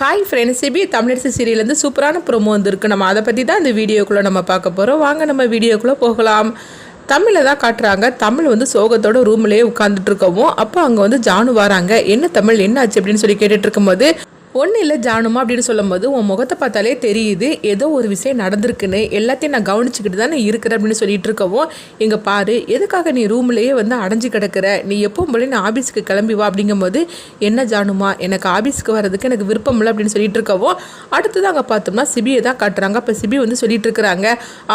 Hi friends CP Tamilarasu சீரியல்லேருந்து சூப்பரான promo வந்துருக்கு. நம்ம அதை பற்றி தான் இந்த வீடியோக்குள்ளே நம்ம பார்க்க போகிறோம் வாங்க நம்ம வீடியோக்குள்ளே போகலாம். தமிழை தான் காட்டுறாங்க. தமிழ் வந்து சோகத்தோட ரூம்லேயே உட்காந்துட்டு இருக்கவும் அப்போ அங்கே வந்து ஜானு வராங்க. என்ன தமிழ் என்ன ஆச்சு அப்படின்னு சொல்லி கேட்டுட்டு இருக்கும்போது ஒன்றும் இல்லை ஜானுமா அப்படின்னு சொல்லும்போது உன் முகத்தை பார்த்தாலே தெரியுது. ஏதோ ஒரு விஷயம் நடந்திருக்குன்னு. எல்லாத்தையும் நான் கவனிச்சுக்கிட்டு தானே இருக்கிறேன் அப்படின்னு சொல்லிட்டு இருக்கவும் இங்கே பாரு எதுக்காக நீ ரூம்லேயே வந்து அடைஞ்சு கிடக்கிற? நீ எப்பவும் போல நீ ஆஃபீஸுக்கு கிளம்பி வா அப்படிங்கும்போது என்ன ஜானுமா எனக்கு ஆஃபீஸ்க்கு வர்றதுக்கு எனக்கு விருப்பம் இல்லை அப்படின்னு சொல்லிட்டு இருக்கவும் அடுத்தது அங்கே பார்த்தோம்னா சிபியை தான் காட்டுறாங்க. அப்போ சிபி வந்து சொல்லிட்டு இருக்கிறாங்க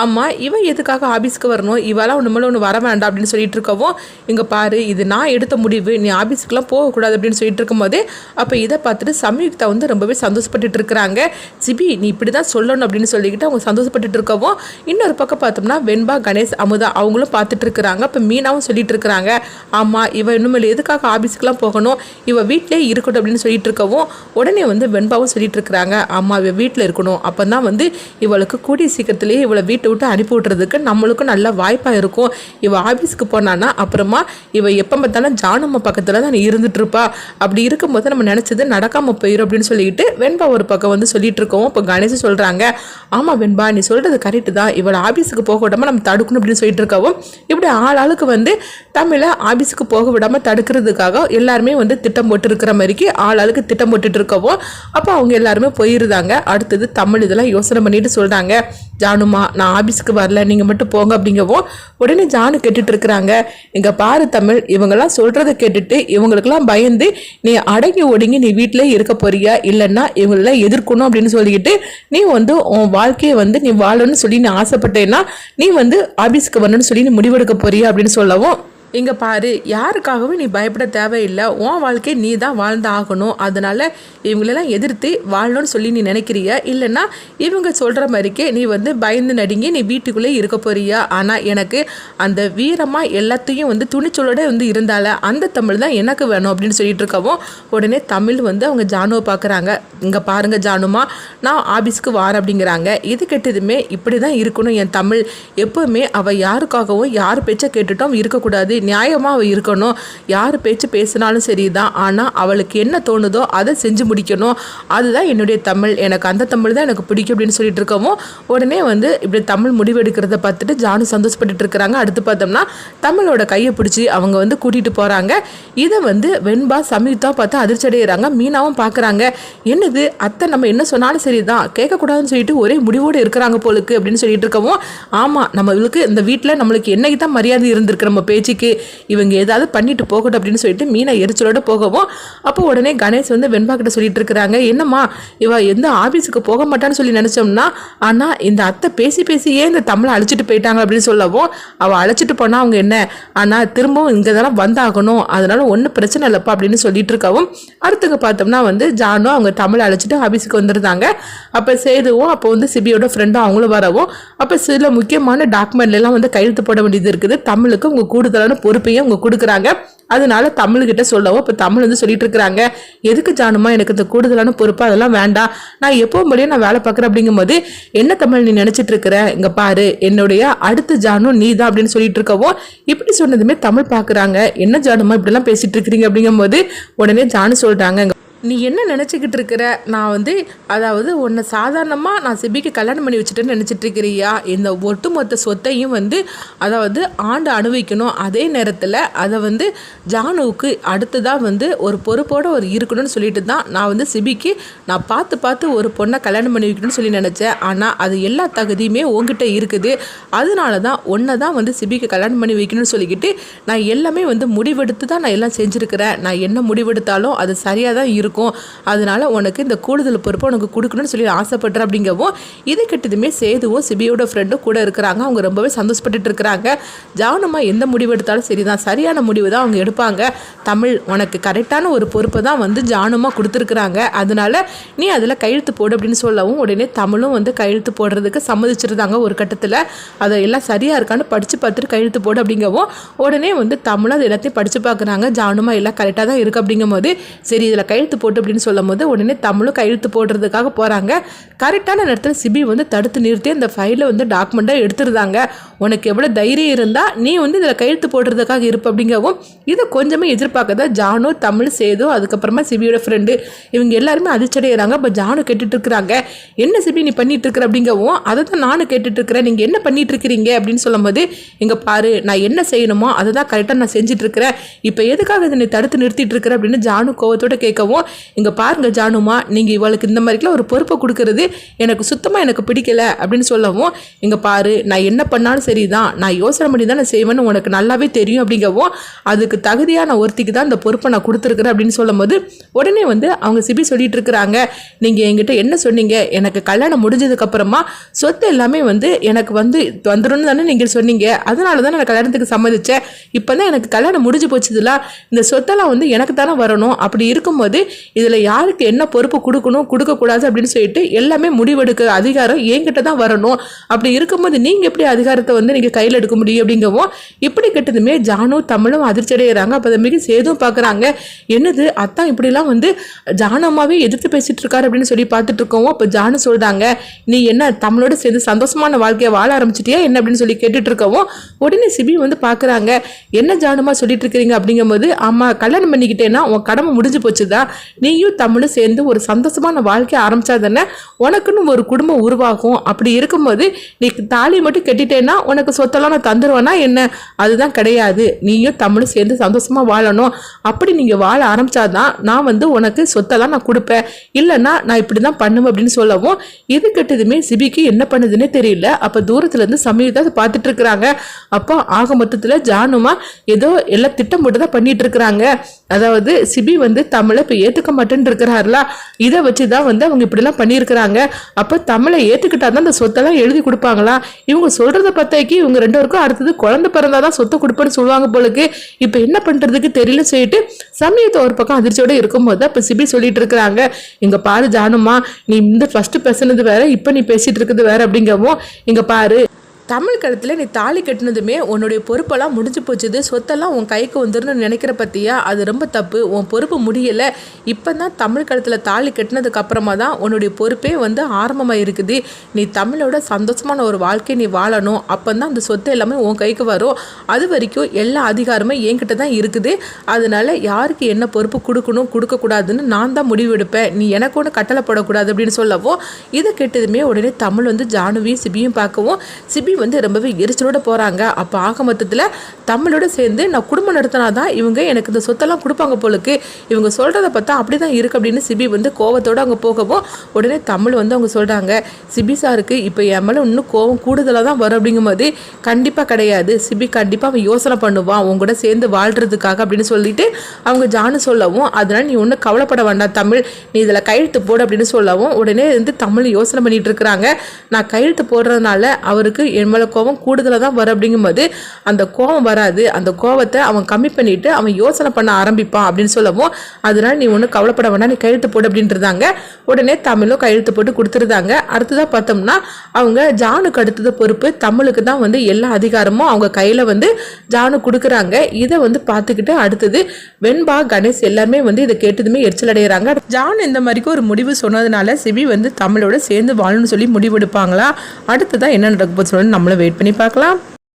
ஆமாம் இவன் எதுக்காக ஆஃபீஸ்க்கு வரணும்? இவெல்லாம் ஒன்று மேலே ஒன்று வர வேண்டாம் அப்படின்னு சொல்லிட்டு இருக்கவும் இங்கே பாரு இது நான் எடுத்த முடிவு. நீ ஆஃபீஸுக்குலாம் போகக்கூடாது அப்படின்னு சொல்லிட்டு இருக்கும்போது அப்போ இதை பார்த்துட்டு சம்யுக்தா வந்து ரொம்பவே சந்தோஷப்பட்டுட்டு இருக்கிறாங்க. சிபி நீ இப்படி தான் சொல்லணும் அப்படின்னு சொல்லிக்கிட்டு அவங்க சந்தோஷப்பட்டுட்டு இருக்கவும் இன்னொரு பக்கம் பார்த்தோம்னா வெண்பா கணேஷ் அமுதா அவங்களும் பார்த்துட்டு இருக்கிறாங்க. இப்போ மீனாவும் சொல்லிட்டு இருக்கிறாங்க. ஆமாம் இவ இன்னும் எதுக்காக ஆஃபீஸ்க்குலாம் போகணும்? இவ வீட்டிலே இருக்கட்டும் அப்படின்னு சொல்லிட்டு இருக்கவும் உடனே வந்து வெண்பாவும் சொல்லிட்டு இருக்கிறாங்க. ஆமாம் இவ வீட்டில் இருக்கணும். அப்போ தான் வந்து இவளுக்கு கூடிய சீக்கிரத்திலேயே இவளை வீட்டை விட்டு அனுப்பி விட்றதுக்கு நம்மளுக்கும் நல்ல வாய்ப்பாக இருக்கும். இவ ஆஃபீஸ்க்கு போனான்னா அப்புறமா இவ எப்போ பார்த்தாலும் ஜானம்மா பக்கத்தில் தான் இருந்துட்டு இருப்பா. அப்படி இருக்கும்போது நம்ம நினச்சது நடக்காமல் போயிடும் அப்படின்னு சொல்லிட்டு வெண்பா ஒரு பக்கம் வந்து சொல்லிட்டு இருக்கோம் இப்போ கணேஷ் சொல்கிறாங்க ஆமாம் வெண்பா நீ சொல்கிறது கரெக்டு தான். இவளை ஆஃபீஸுக்கு போக விடாமல் நம்ம தடுக்கணும் அப்படின்னு சொல்லிட்டு இருக்கவும் இப்படி ஆள் ஆளுக்கு வந்து தமிழை ஆஃபீஸுக்கு போக விடாமல் தடுக்கிறதுக்காக எல்லாருமே வந்து திட்டம் போட்டு இருக்கிற மாதிரிக்கு ஆள் ஆளுக்கு திட்டம் போட்டுட்டு இருக்கவும் அப்போ அவங்க எல்லாருமே போயிருந்தாங்க. அடுத்தது தமிழ் இதெல்லாம் யோசனை பண்ணிட்டு சொல்கிறாங்க ஜானுமா நான் ஆஃபீஸுக்கு வரல நீங்கள் மட்டும் போங்க அப்படிங்கவும் உடனே ஜானு கேட்டுட்டு இருக்கிறாங்க இங்கே பாரு தமிழ் இவங்கெல்லாம் சொல்கிறத கேட்டுட்டு இவங்களுக்கெல்லாம் பயந்து நீ அடங்கி ஒடுங்கி நீ வீட்டிலே இருக்க போறிய? இல்லைன்னா இவங்களெல்லாம் எதிர்க்கணும் அப்படின்னு சொல்லிக்கிட்டு நீ வந்து உன் வாழ்க்கையை வந்து நீ வாழணும்னு சொல்லி நீ ஆசைப்பட்டேன்னா நீ வந்து ஆஃபீஸ்க்கு வரணும்னு சொல்லி நீ முடிவெடுக்க போறியா அப்படின்னு சொல்லவும் இங்கே பாரு யாருக்காகவும் நீ பயப்பட தேவையில்லை. உன் வாழ்க்கையை நீ தான் வாழ்ந்து ஆகணும். அதனால் இவங்களெல்லாம் எதிர்த்து வாழணும்னு சொல்லி நீ நினைக்கிறிய? இல்லைன்னா இவங்க சொல்கிற மாதிரிக்கே நீ வந்து பயந்து நடுங்கி நீ வீட்டுக்குள்ளே இருக்க போறியா? ஆனால் எனக்கு அந்த வீரமாக எல்லாத்தையும் வந்து துணிச்சலோட வந்து இருந்தால அந்த தமிழ் தான் எனக்கு வேணும் அப்படின்னு சொல்லிட்டு இருக்கவும் உடனே தமிழ் வந்து அவங்க ஜானுவை பார்க்குறாங்க இங்கே பாருங்கள் ஜானுமா நான் ஆஃபீஸ்க்கு வாரேன் அப்படிங்கிறாங்க. இது கெட்டதுமே இப்படி தான் இருக்கணும் என் தமிழ். எப்போவுமே அவள் யாருக்காகவும் யார் பேச்சை கேட்டுட்டோம் இருக்கக்கூடாது. நியாயமாக அவள் இருக்கணும். யார் பேச்சு பேசினாலும் சரி தான் ஆனால் அவளுக்கு என்ன தோணுதோ அதை செஞ்சு முடிக்கணும். அதுதான் என்னுடைய தமிழ். எனக்கு அந்த தமிழ் தான் எனக்கு பிடிக்கும் அப்படின்னு சொல்லிட்டு இருக்கவும் உடனே வந்து இப்படி தமிழ் முடிவெடுக்கிறத பார்த்துட்டு ஜானு சந்தோஷப்பட்டுட்டு இருக்கிறாங்க. அடுத்து பார்த்தோம்னா தமிழோட கையை பிடிச்சி அவங்க வந்து கூட்டிகிட்டு போகிறாங்க இதை வந்து வெண்பா சம்யுக்தா பார்த்து அதிர்ச்சி அடைகிறாங்க மீனாவும் பார்க்குறாங்க. என்னது? அத்தை நம்ம என்ன சொன்னாலும் சரி தான் கேட்கக்கூடாதுன்னு சொல்லிட்டு ஒரே முடிவோடு இருக்கிறாங்க போலுக்கு அப்படின்னு சொல்லிட்டு இருக்கவும் ஆமாம் நம்மளுக்கு இந்த வீட்டில் நம்மளுக்கு என்னைக்கு தான் மரியாதை இருந்திருக்கு நம்ம பேச்சுக்கு. இவங்க ஏதாவது பண்ணிட்டு போகட்டும் அப்படின்னு சொல்லிட்டு மீனா எரிச்சலோட போகவும் அப்போ உடனே கணேஷ் வந்து வெண்பா கிட்ட சொல்லிட்டு இருக்கிறாங்க. என்னம்மா இவ எந்த ஆஃபீஸுக்கு போக மாட்டான்னு சொல்லி நினச்சோம்னா ஆனால் இந்த அத்தை பேசி பேசியே இந்த தமிழை அழைச்சிட்டு போயிட்டாங்க அப்படின்னு சொல்லவும் அவள் அழைச்சிட்டு போனால் அவங்க என்ன ஆனால் திரும்பவும் இங்கே தானே வந்தாகணும் அதனால ஒன்றும் பிரச்சனை இல்லைப்பா அப்படின்னு சொல்லிட்டு இருக்கவும் அடுத்துக்கு பார்த்தோம்னா வந்து ஜானும் அவங்க தமிழை அழைச்சிட்டு ஆஃபீஸுக்கு வந்துருந்தாங்க. அப்போ சேதுவும் அப்போ வந்து சிபியோட ஃப்ரெண்டும் அவங்களும் வரவும் அப்போ சில முக்கியமான டாக்குமெண்ட்லாம் வந்து கையெழுத்து போட வேண்டியது இருக்குது. தமிழுக்கு உங்கள் கூடுதலான பொறுப்பையும் அவங்க கொடுக்குறாங்க. அதனால தமிழ்கிட்ட சொல்லவும் இப்போ தமிழ் வந்து சொல்லிட்டு இருக்கிறாங்க எதுக்கு ஜானுமா எனக்கு இந்த கூடுதலான பொறுப்பு அதெல்லாம் வேண்டாம். நான் எப்பவும் போலயே நான் வேலை பார்க்குறேன் அப்படிங்கும்போது என்ன தமிழ் நீ நினைச்சிட்டு இருக்கிற இங்க பாரு என்னுடைய அடுத்த ஜானு நீ தான் அப்படின்னு சொல்லிட்டு இருக்கவோ இப்படி சொன்னதுமே தமிழ் பார்க்குறாங்க என்ன ஜானுமா இப்படிலாம் பேசிட்டு இருக்கிறீங்க அப்படிங்கும்போது உடனே ஜானு சொல்றாங்க. நீ என்ன நினச்சிக்கிட்டு இருக்கிற? நான் வந்து அதாவது உன்னை சாதாரணமாக நான் சிபிக்கு கல்யாணம் பண்ணி வச்சுட்டேன்னு நினச்சிட்டு இருக்கிறியா இந்த ஒட்டுமொத்த சொத்தையும் வந்து அதாவது ஆண்டு அனுபவிக்கணும். அதே நேரத்தில் அதை வந்து ஜானுவுக்கு அடுத்ததாக வந்து ஒரு பொறுப்போடு ஒரு இருக்கணும்னு சொல்லிட்டு தான் நான் வந்து சிபிக்கு நான் பார்த்து பார்த்து ஒரு பொண்ணை கல்யாணம் பண்ணி வைக்கணும்னு சொல்லி நினச்சேன். ஆனால் அது எல்லா தகுதியுமே உங்ககிட்ட இருக்குது. அதனால தான் ஒன்றை தான் வந்து சிபிக்கு கல்யாணம் பண்ணி வைக்கணும்னு சொல்லிக்கிட்டு நான் எல்லாமே வந்து முடிவெடுத்து தான் நான் எல்லாம் செஞ்சுருக்கிறேன். நான் என்ன முடிவெடுத்தாலும் அது சரியாக தான் இருக்கும். இருக்கும். அதனால உனக்கு இந்த கூடுதல் பொறுப்பை உனக்கு கொடுக்கணும்னு சொல்லி ஆசைப்படுற அப்படிங்கவும் இது கிட்டதுமே சேதுவும் சிபியோட ஃப்ரெண்டும் கூட இருக்கிறாங்க. அவங்க ரொம்பவே சந்தோஷப்பட்டுட்டு இருக்கிறாங்க. ஜானம்மா எந்த முடிவு எடுத்தாலும் சரி தான் சரியான முடிவு தான் அவங்க எடுப்பாங்க. தமிழ் உனக்கு கரெக்டான ஒரு பொறுப்பை தான் வந்து ஜானுமா கொடுத்துருக்குறாங்க. அதனால நீ அதில் கையெழுத்து போடு அப்படின்னு சொல்லவும் உடனே தமிழும் வந்து கையெழுத்து போடுறதுக்கு சம்மதிச்சிருந்தாங்க ஒரு கட்டத்தில். அதை எல்லாம் சரியாக இருக்கான்னு படித்து பார்த்துட்டு கையெழுத்து போடு அப்படிங்கவும் உடனே வந்து தமிழும் அது எல்லாத்தையும் படித்து பார்க்குறாங்க. ஜானுமா எல்லாம் கரெக்டாக தான் இருக்குது அப்படிங்கும்போது சரி இதில் கையெழுத்து போட்டு அப்படின்னு சொல்லும் போது உடனே தமிழும் கையெழுத்து போடுறதுக்காக போகிறாங்க கரெக்டான நேரத்தில் சிபி வந்து தடுத்து நிறுத்தி அந்த ஃபைலை வந்து டாக்குமெண்ட்டாக எடுத்துருந்தாங்க உனக்கு எவ்வளோ தைரியம் இருந்தால் நீ வந்து இதில் கையெழுத்து போடுறதுக்காக இருப்ப அப்படிங்கவும் இதை கொஞ்சமே எதிர்பார்க்கதா ஜானு தமிழ் சேது அதுக்கப்புறமா சிபியோட ஃப்ரெண்டு இவங்க எல்லாருமே அதிர்ச்சடைகிறாங்க இப்போ ஜானு கேட்டுட்டு இருக்கிறாங்க என்ன சிபி நீ பண்ணிட்டு இருக்கிற அப்படிங்கவும் அதை தான் நானும் கேட்டுட்டு இருக்கிறேன் நீங்கள் என்ன பண்ணிட்டு இருக்கிறீங்க அப்படின்னு சொல்லும்போது இங்கே பாரு நான் என்ன செய்யணுமோ அதை தான் கரெக்டாக நான் செஞ்சுட்டு இருக்கிறேன் இப்போ எதுக்காக இதை நீ தடுத்து நிறுத்திட்டு இருக்கிற அப்படின்னு ஜானு கோவத்தோட கேட்கவும் இங்கே பாருங்கள் ஜானுமா நீங்கள் இவளுக்கு இந்த மாதிரிக்கெல்லாம் ஒரு பொறுப்பை கொடுக்கறது எனக்கு சுத்தமாக எனக்கு பிடிக்கல அப்படின்னு சொல்லவும் இங்கே பாரு நான் என்ன பண்ணாலும் சரி தான் நான் யோசனை பண்ணி தான் நான் செய்வேன்னு உனக்கு நல்லாவே தெரியும் அப்படிங்கவும் அதுக்கு தகுதியான ஒருத்திக்கு தான் இந்த பொறுப்பை நான் கொடுத்துருக்குறேன் அப்படின்னு சொல்லும்போது உடனே வந்து அவங்க சிபி சொல்லிட்டு இருக்கிறாங்க. நீங்கள் என்கிட்ட என்ன சொன்னீங்க? எனக்கு கல்யாணம் முடிஞ்சதுக்கப்புறமா சொத்து எல்லாமே வந்து எனக்கு வந்து வந்துடும் தானே நீங்கள் சொன்னீங்க. அதனால தான் நான் கல்யாணத்துக்கு சம்மதிச்சேன். இப்போ தான் எனக்கு கல்யாணம் முடிஞ்சு போச்சதுல இந்த சொத்தெல்லாம் வந்து எனக்கு தானே வரணும். அப்படி இருக்கும்போது இதில் யாருக்கு என்ன பொறுப்பு கொடுக்கணும் கொடுக்கக்கூடாது அப்படின்னு சொல்லிட்டு எல்லாமே முடிவெடுக்க அதிகாரம் என்கிட்ட தான் வரணும். அப்படி இருக்கும்போது நீங்கள் எப்படி அதிகாரத்தை வந்து நீங்கள் கையில் எடுக்க முடியும் அப்படிங்கவும் இப்படி கெட்டதுமே ஜானும் தமிழும் அதிர்ச்சி அடைகிறாங்க அப்போ அதை மிக சேதும் பார்க்குறாங்க. என்னது? அத்தான் இப்படிலாம் வந்து ஜானம்மாவே எதிர்த்து பேசிகிட்டு இருக்காரு அப்படின்னு சொல்லி பார்த்துட்டு இருக்கோம் அப்போ ஜானு சொல்கிறாங்க நீ என்ன தமிழோட சேர்ந்து சந்தோஷமான வாழ்க்கையை வாழ ஆரம்பிச்சிட்டியா? என்ன? அப்படின்னு சொல்லி கேட்டுட்டு இருக்கவும் உடனே சிபி வந்து பார்க்குறாங்க என்ன ஜானுமா சொல்லிட்டு இருக்கிறீங்க? அப்படிங்கும்போது ஆமாம் கல்யாணம் பண்ணிக்கிட்டேன்னா உன் கடமை முடிஞ்சு போச்சுதா நீயும் தமிழும் சேர்ந்து ஒரு சந்தோஷமான வாழ்க்கையை ஆரம்பித்தா தானே உனக்குன்னு ஒரு குடும்பம் உருவாகும். அப்படி இருக்கும்போது நீ தாலி மட்டும் கட்டிட்டேன்னா உனக்கு சொத்தெல்லாம் நான் தந்துடுவேனா என்ன? அதுதான் கிடையாது. நீயும் தமிழும் சேர்ந்து சந்தோஷமாக வாழணும். அப்படி நீங்கள் வாழ ஆரம்பித்தாதான் நான் வந்து உனக்கு சொத்தெல்லாம் நான் கொடுப்பேன். இல்லைன்னா நான் இப்படி தான் பண்ணுவேன் அப்படின்னு சொல்லவும் இது கெட்டதுமே சிபிக்கு என்ன பண்ணுதுன்னே தெரியல. அப்போ தூரத்துலேருந்து சமீபத்தை தான் பார்த்துட்டு இருக்கிறாங்க. அப்போ ஆக மொத்தத்தில் ஜானுமா ஏதோ எல்லாம் திட்டம் போட்டு தான் பண்ணிட்டு இருக்கிறாங்க. அதாவது சிபி வந்து தமிழை இப்போ ஏற்றுக்க மாட்டேன்னு இருக்கிறாருல இதை வச்சு தான் வந்து அவங்க இப்படிலாம் பண்ணியிருக்கிறாங்க. அப்போ தமிழை ஏற்றுக்கிட்டா தான் அந்த சொத்தெல்லாம் எழுதி கொடுப்பாங்களா? இவங்க சொல்கிறத பார்த்தாக்கி இவங்க ரெண்டு பேருக்கும் அடுத்தது குழந்தை பிறந்தாதான் சொத்தை கொடுப்பேன்னு சொல்லுவாங்க போலுக்கு. இப்போ என்ன பண்ணுறதுக்கு தெரியல சொல்லிட்டு சமயத்தை ஒரு பக்கம் அதிர்ச்சியோடு இருக்கும்போது இப்போ சிபி சொல்லிட்டு இருக்கிறாங்க. இங்கே பாரு ஜானுமா நீ இந்த ஃபஸ்ட்டு பேசுனது வேற இப்போ நீ பேசிட்டு இருக்குது வேற அப்படிங்கவும் இங்கே பாரு. தமிழ் கழுத்தில் நீ தாலி கட்டினதுமே உன்னுடைய பொறுப்பெல்லாம் முடிஞ்சு போச்சுது. சொத்தெல்லாம் உன் கைக்கு வந்துருன்னு நினைக்கிற பற்றியா அது ரொம்ப தப்பு. உன் பொறுப்பு முடியலை. இப்போ தான் தமிழ் கழுத்தில் தாலி கட்டினதுக்கு அப்புறமா தான் உன்னுடைய பொறுப்பே வந்து ஆரம்பமாக இருக்குது. நீ தமிழோட சந்தோஷமான ஒரு வாழ்க்கையை நீ வாழணும். அப்போ தான் அந்த சொத்து எல்லாமே உன் கைக்கு வரும். அது வரைக்கும் எல்லா அதிகாரமும் என்கிட்ட தான் இருக்குது. அதனால யாருக்கு என்ன பொறுப்பு கொடுக்கணும் கொடுக்கக்கூடாதுன்னு நான் தான் முடிவெடுப்பேன் நீ எனக்கு ஒன்று கட்டளை போடக்கூடாது அப்படின்னு சொல்லவும் இதை கேட்டதுமே உடனே தமிழ் வந்து ஜானுவியும் சிபியும் பார்க்கவும் சிபி வந்து ரொம்பவே எரிச்சலோட போகிறாங்க அப்போ ஆக மொத்தத்தில் தமிழோட சேர்ந்து நான் குடும்பம் நடத்தினா தான் இவங்க எனக்கு இந்த சொத்தெல்லாம் கொடுப்பாங்க போலுக்கு. இவங்க சொல்கிறத பார்த்தா அப்படி தான் இருக்குது அப்படின்னு சிபி வந்து கோவத்தோடு அங்கே போகவும் உடனே தமிழ் வந்து அவங்க சொல்கிறாங்க சிபி சாருக்கு இப்போ என் மேலே இன்னும் கோவம் கூடுதலாக தான் வரும் அப்படிங்கும்போது கண்டிப்பாக கிடையாது. சிபி கண்டிப்பாக அவன் யோசனை பண்ணுவான். அவங்க கூட சேர்ந்து வாழ்கிறதுக்காக அப்படின்னு சொல்லிட்டு அவங்க ஜானு சொல்லவும் அதனால் நீ ஒன்றும் கவலைப்பட வேண்டாம் தமிழ். நீ இதில் கையெழுத்து போடு அப்படின்னு சொல்லவும் உடனே வந்து தமிழ் யோசனை பண்ணிகிட்டு இருக்கிறாங்க. நான் கையெழுத்து போடுறதுனால அவருக்கு என் மேலே கோவம் கூடுதலாக தான் வரும் அப்படிங்கும்போது அந்த கோவம் வராது. அந்த கோவத்தை அவன் கம்மி பண்ணிட்டு அவன் யோசனை பண்ண ஆரம்பிப்பான் அப்படின்னு சொல்லவும் அதனால நீ ஒன்றும் கவலைப்பட வேண்டாம் நீ கையெழுத்து போடு அப்படின்றதாங்க. உடனே தமிழும் கையெழுத்து போட்டு கொடுத்துருந்தாங்க அடுத்ததாக பார்த்தோம்னா அவங்க ஜானுக்கு அடுத்தது பொறுப்பு. தமிழுக்கு தான் வந்து எல்லா அதிகாரமும் அவங்க கையில் வந்து ஜானு கொடுக்குறாங்க. இதை வந்து பார்த்துக்கிட்டு அடுத்தது வெண்பா கணேஷ் எல்லாமே வந்து இதை கேட்டதுமே எரிச்சல் அடைகிறாங்க ஜான் இந்த மாதிரிக்கு ஒரு முடிவு சொன்னதுனால சிவி வந்து தமிழோட சேர்ந்து வாழணும்னு சொல்லி முடிவெடுப்பாங்களா? அடுத்ததான் என்ன நடக்க போகுது சொல்லி நம்மளும் வெயிட் பண்ணி பார்க்கலாம்.